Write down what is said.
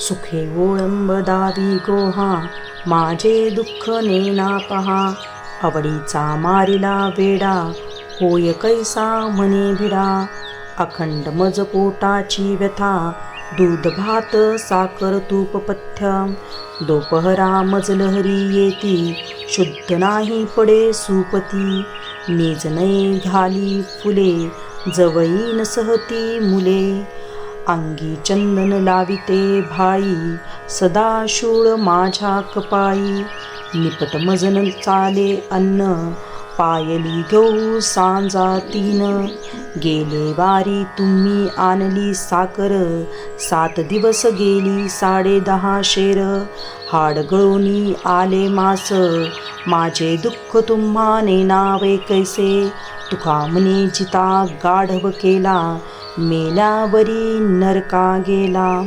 सुखे ओळंब दावी गोहा माझे दुःख नेना पहा आवडीचा मारिला वेडा होय कैसा म्हणे भिडा अखंड मज पोटाची व्यथा दूध भात साखर तूप पथ्य दोपहरा मज लहरी येती शुद्ध नाही पडे सुपती निज नये घाली फुले जवळीन सहती मुले अंगी चंदन लाविते भाई सदा शूळ माझ्या कपाई. निपट मजन चाले अन्न पायली गहू सांजा तीन. गेले वारी तुम्ही आणली साकर सात दिवस गेली साडे दहा शेर. हाडगळोनी आले मास माझे दुःख तुम्हा नावे कैसे? तुका म्हणे जिता गाढव केला मेलावरी नरका गेला.